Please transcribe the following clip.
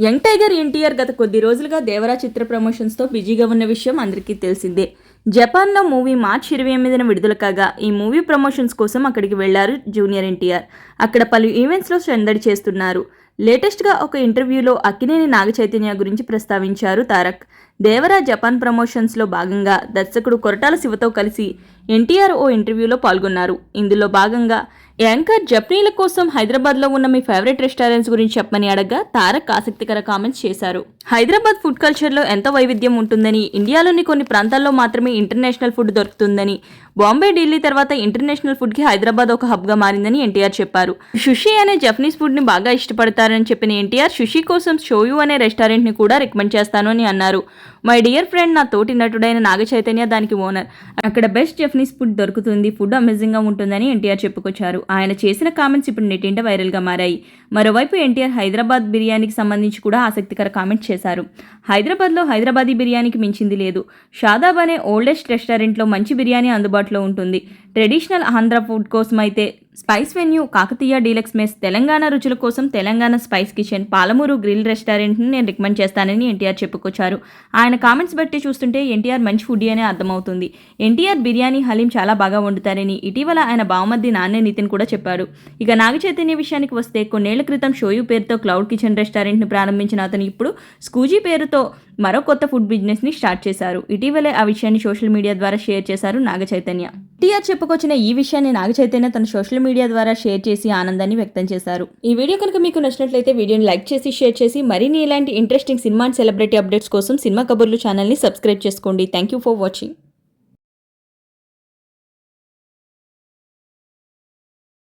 Young tiger NTR గత కొద్ది రోజులుగా దేవరా చిత్ర ప్రమోషన్స్తో బిజీగా ఉన్న విషయం అందరికీ తెలిసిందే. జపాన్లో మూవీ మార్చ్ ఇరవై ఎనిమిదిన విడుదల కాగా ఈ మూవీ ప్రమోషన్స్ కోసం అక్కడికి వెళ్ళారు జూనియర్ ఎన్టీఆర్. అక్కడ పలు ఈవెంట్స్లో సందడి చేస్తున్నారు. లేటెస్ట్గా ఒక ఇంటర్వ్యూలో అక్కినేని నాగ చైతన్య గురించి ప్రస్తావించారు తారక్. దేవరా జపాన్ ప్రమోషన్స్లో భాగంగా దర్శకుడు కొరటాల శివతో కలిసి ఎన్టీఆర్ ఓ ఇంటర్వ్యూలో పాల్గొన్నారు. ఇందులో భాగంగా యాంకర్ జప్నీల కోసం హైదరాబాద్లో ఉన్న మీ ఫేవరెట్ రెస్టారెంట్స్ గురించి చెప్పమని అడగగా తారక్ ఆసక్తికర కామెంట్స్ చేశారు. హైదరాబాద్ ఫుడ్ కల్చర్లో ఎంత వైవిధ్యం ఉంటుందని ఇండియాలోని కొన్ని ప్రాంతాల్లో మాత్రమే ఇంటర్నేషనల్ ఫుడ్ దొరుకుతుందని బాంబే ఢిల్లీ తర్వాత ఇంటర్నేషనల్ ఫుడ్కి హైదరాబాద్ ఒక హబ్గా మారిందని ఎన్టీఆర్ చెప్పారు. షుషి అనే జపనీస్ ఫుడ్ని బాగా ఇష్టపడతారని చెప్పిన ఎన్టీఆర్ షుషి కోసం షోయు అనే రెస్టారెంట్ని కూడా రికమెండ్ చేస్తాను అని అన్నారు. మై డియర్ ఫ్రెండ్ నా తోటి నటుడైన నాగ చైతన్య దానికి ఓనర్. అక్కడ బెస్ట్ జపనీస్ ఫుడ్ దొరుకుతుంది ఫుడ్ అమేజింగ్గా ఉంటుందని ఎన్టీఆర్ చెప్పుకొచ్చారు. ఆయన చేసిన కామెంట్స్ ఇప్పుడు నెట్టింట వైరల్గా మారాయి. మరోవైపు ఎన్టీఆర్ హైదరాబాద్ బిర్యానీకి సంబంధించి కూడా ఆసక్తికర కామెంట్ చేశారు. హైదరాబాద్లో హైదరాబాదీ బిర్యానీకి మించింది లేదు. షాదాబ్ అనే ఓల్డెస్ట్ రెస్టారెంట్లో మంచి బిర్యానీ అందుబాటులో ఉంటుంది. ట్రెడిషనల్ ఆంధ్ర ఫుడ్ కోసం అయితే spice venue Kakatiya deluxe mess Telangana రుచుల కోసం Telangana spice kitchen Palamuru grill రెస్టారెంట్ని నేను రికమెండ్ చేస్తానని ఎన్టీఆర్ చెప్పుకొచ్చారు. ఆయన కామెంట్స్ బట్టి చూస్తుంటే ఎన్టీఆర్ మంచి ఫుడ్ అనే అర్థమవుతుంది. ఎన్టీఆర్ బిర్యానీ హలీం చాలా బాగా వండుతారని ఇటీవల ఆయన బావమద్ది నాన్నే నితిన్ కూడా చెప్పారు. ఇక నాగ చైతన్య విషయానికి వస్తే కొన్నేళ్ళ క్రితం షోయు పేరుతో క్లౌడ్ కిచెన్ రెస్టారెంట్ను ప్రారంభించిన అతను ఇప్పుడు స్కూజీ పేరుతో మరో కొత్త ఫుడ్ బిజినెస్ని స్టార్ట్ చేశారు. ఇటీవలే ఆ విషయాన్ని సోషల్ మీడియా ద్వారా షేర్ చేశారు నాగ చైతన్య. టీఆర్ చెప్పుకొచ్చిన ఈ విషయాన్ని నాగచైతన్య తన సోషల్ మీడియా ద్వారా షేర్ చేసి ఆనందాన్ని వ్యక్తం చేశారు. ఈ వీడియో కనుక మీకు నచ్చినట్లయితే వీడియోని లైక్ చేసి షేర్ చేసి మరిన్ని ఇలాంటి interesting cinema and celebrity updates కోసం సినిమా కబుర్లు ఛానల్ని సబ్స్క్రైబ్ చేసుకోండి. Thank you for watching